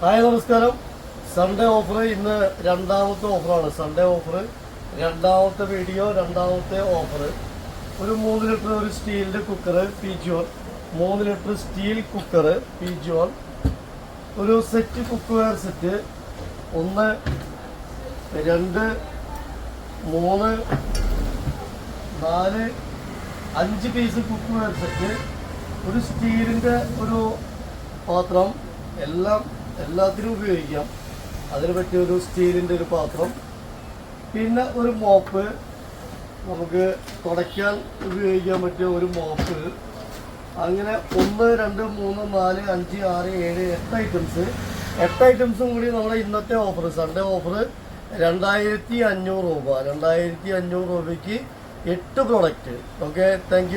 Hi നമസ്കാരം. Sunday offer ഇന്ന് രണ്ടാമത്തെ ഓഫറാണ് സൺഡേ ഓഫർ രണ്ടാമത്തെ വീഡിയോ രണ്ടാമത്തെ ഓഫർ ഒരു മൂന്ന് ലിറ്റർ ഒരു സ്റ്റീലിന്റെ കുക്കർ പി ജോൺ മൂന്ന് litre steel cooker P John ഒരു സെറ്റ് കുക്ക്വെയർ സെറ്റ് ഒന്ന് രണ്ട് മൂന്ന് നാല് അഞ്ച് പീസ് കുക്ക്വെയർ സെറ്റ് ഒരു സ്റ്റീലിന്റെ ഒരു പാത്രം എല്ലാം എല്ലാത്തിനും ഉപയോഗിക്കാം. അതിന് പറ്റിയ ഒരു സ്റ്റീലിന്റെ ഒരു പാത്രം. പിന്നെ ഒരു മോപ്പ്. നമുക്ക് തുടയ്ക്കാൻ ഉപയോഗിക്കാൻ പറ്റിയ ഒരു മോപ്പ്. അങ്ങനെ ഒന്ന് രണ്ട് മൂന്ന് നാല് അഞ്ച് ആറ് ഏഴ് എട്ട് ഐറ്റംസ് എട്ട് ഐറ്റംസും കൂടി നമ്മുടെ ഇന്നത്തെ ഓഫർ സൺഡേ ഓഫർ രണ്ടായിരത്തി അഞ്ഞൂറ് രൂപ. രണ്ടായിരത്തി അഞ്ഞൂറ് രൂപയ്ക്ക് എട്ട് പ്രൊഡക്റ്റ് ഓക്കെ താങ്ക്